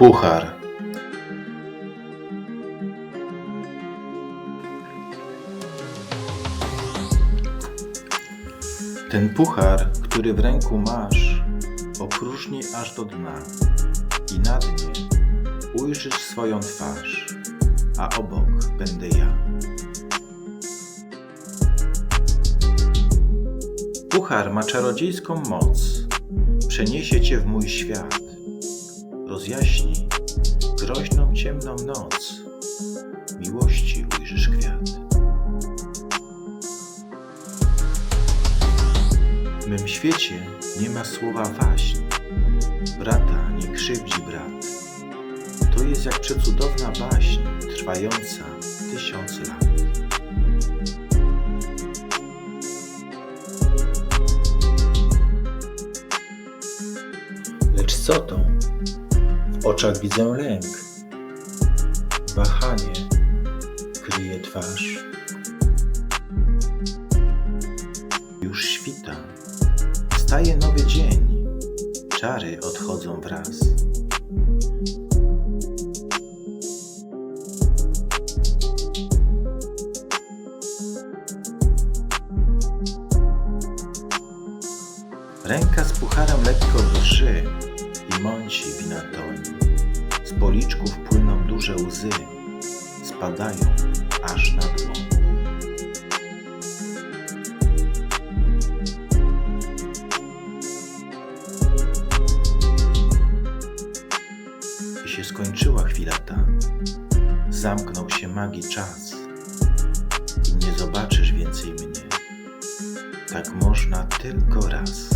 Puchar. Ten puchar, który w ręku masz, opróżni aż do dna i na dnie ujrzysz swoją twarz, a obok będę ja. Puchar ma czarodziejską moc, przeniesie cię w mój świat, rozjaśni groźną ciemną noc, miłości ujrzysz kwiat. W mym świecie nie ma słowa waśń, brata nie krzywdzi brat. To jest jak przecudowna baśń, trwająca tysiąc lat. Lecz co to? W oczach widzę lęk, wahanie kryje twarz. Już świta, staje nowy dzień, czary odchodzą wraz. Ręka z pucharem lekko policzków płyną duże łzy, spadają aż na dłoń. I się skończyła chwila ta, zamknął się magii czas i nie zobaczysz więcej mnie. Tak można tylko raz.